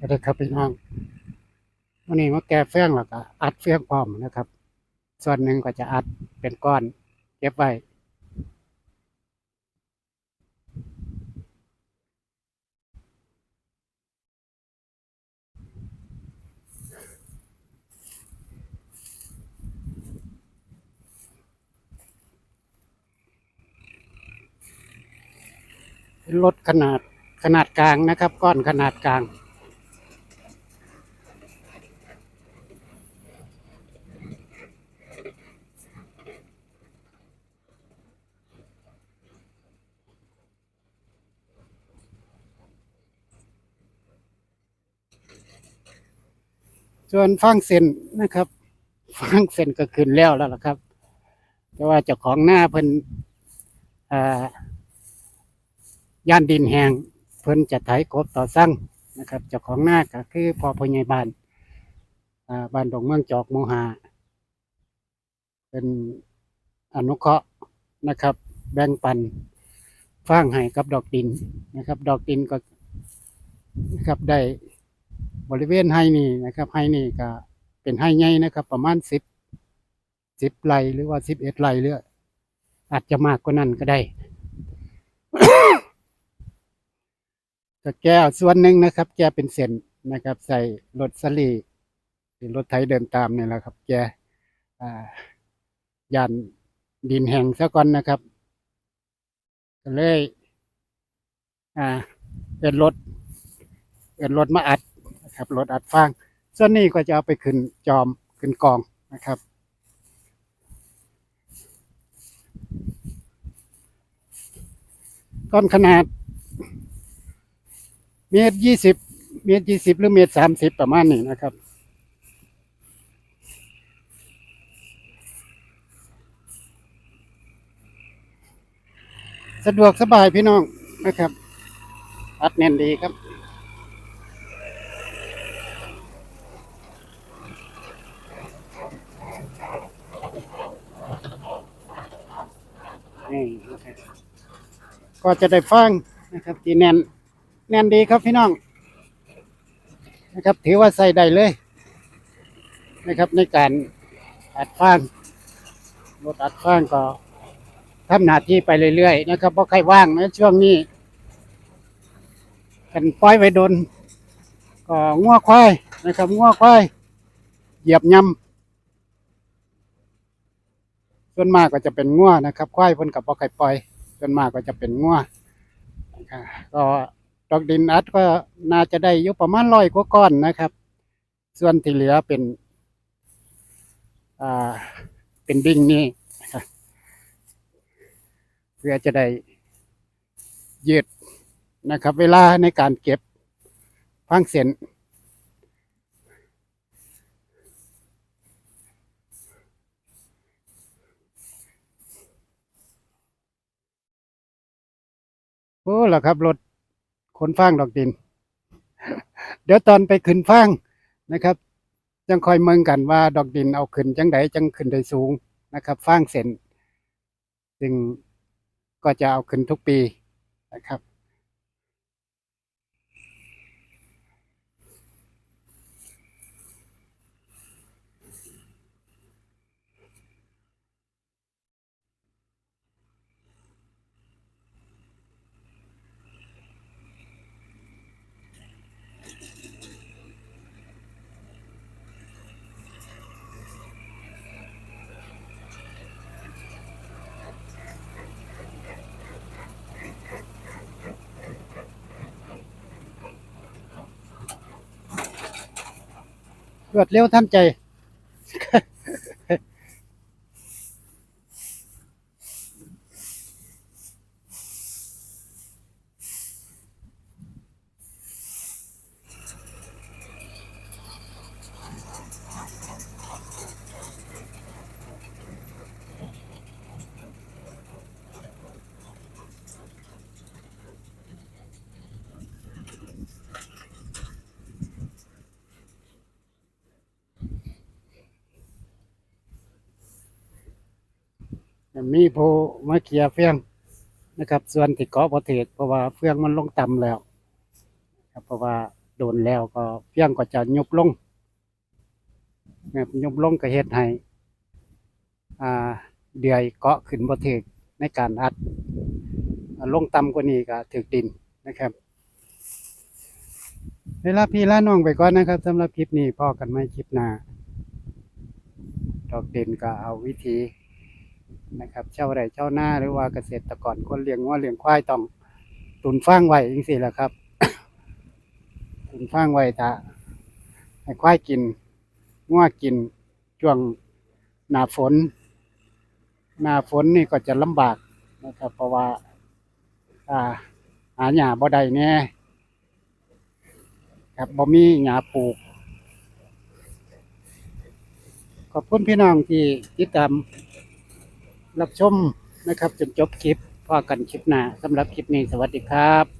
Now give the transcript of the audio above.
สวัสดีครับพี่น้องวันนี้มาแก้เฟืองแล้วก็อัดเฟืองพร้อมนะครับ ส่วนหนึ่งก็จะอัดเป็นก้อนเก็บไว้เป็นรถขนาดขนาดกลางนะครับ ก้อนขนาดกลาง ส่วนฟังเส้นนะครับฟังเส้นก็ขึ้นแล้วแล้วล่ะครับ แต่ว่าเจ้าของหน้าเพิ่นอ่าย่านดินแหงเพิ่นจะไถกบต่อสั่งนะครับเจ้าของหน้าก็คือพอพญายบานอ่าบ้านดงเมืองจอกโมหา เป็นอนุเคราะห์นะครับ แบ่งปันฟางให้กับดอกดินนะครับ ดอกดินก็นะครับได้ บริเวณให้นี่นะครับให้นี่ก็เป็นให้ใหญ่นะครับ ประมาณสิบสิบไร่หรือว่าสิบเอ็ดไร่หรืออาจจะมากกว่านั้นก็ได้ก็แก้วส่วนหนึ่งนะครับ แกเป็นเส้นนะครับ ใส่รถสลีหรือรถไถเดินตามนี่แหละครับ แกอ่าย่านดินแห่งซะก่อนนะครับก็เลย อ่า เป็นรถเป็นรถมาอัด นะครับรถอัดฟางส่วนนี้ก็จะเอาไปขึ้นจอมขึ้นกองนะครับก้อนขนาด เมตรยี่สิบเมตรยี่สิบหรือเมตรสามสิบประมาณนี้นะครับ สะดวกสบายพี่น้องนะครับอัดแน่นดีครับ นี่นะครับ ก็จะได้ฟังนะครับที่แน่นแน่นดีครับพี่น้อง นะครับ ถือว่าใส่ได้เลย นะครับในการอัดฟางรถอัดฟางก็ทำหน้าที่ไปเรื่อยๆนะครับเพราะใครว่างนะช่วงนี้กันปล่อยไว้โดนก็งัวควายนะครับงัวควายเหยียบยำ ส่วนมากก็จะเป็นงัวนะครับควายเพิ่นกับบ่ใครปล่อย ส่วนมากก็จะเป็นงัวนะครับก็ดอกดินอัดก็น่าจะได้อยู่ประมาณร้อยกว่าก้อนนะครับ ส่วนที่เหลือเป็นอ่าเป็นดิ่งนี่เพื่อจะได้ยืดนะครับ เวลาในการเก็บพังเส้น โอ้ล่ะครับรถขนฟางดอกดิน เดี๋ยวตอนไปขึ้นฟางนะครับจังคอยเมืองกันว่าดอกดินเอาขึ้นจังไดจังขึ้นได้สูงนะครับฟางเส้นจึงก็จะเอาขึ้นทุกปีนะครับ รวดเร็วทันใจ มีผู้มาเคลียเฟืองนะครับ ส่วนที่เกาะประเทศเพราะว่าเฟืองมันลงต่ำแล้วครับเพราะว่าโดนแล้วก็เพียงก็จะยุบลงนะครับยุบลงก็เฮ็ดให้อ่าเดือยเกาะขึ้นบ่ถึกในการอัดลงต่ำกว่านี้ก็ถึกดินนะครับเวลาพี่ลาน้องไปก่อนนะครับสำหรับคลิปนี้พ่อกันไม่คลิปหน้าดอกเด่นก็เอาวิธี นะครับเช่าไร่เช่าหน้าหรือว่าเกษตรกรคนเลี้ยงวัวเลี้ยงควายต้องตุนฟางไว้จังซี่แหละครับ ตุนฟางไว้ถ้าให้ควายกินงัวกินช่วงหน้าฝน หน้าฝนนี่ก็จะลำบากนะครับ เพราะว่าอ่าหาหญ้าบ่ได้แน่ครับบ่มีหญ้าปลูก ขอบคุณพี่น้องที่ติดตาม รับชมนะครับจนจบคลิปพอกันคลิปหน้าสำหรับคลิปนี้สวัสดีครับ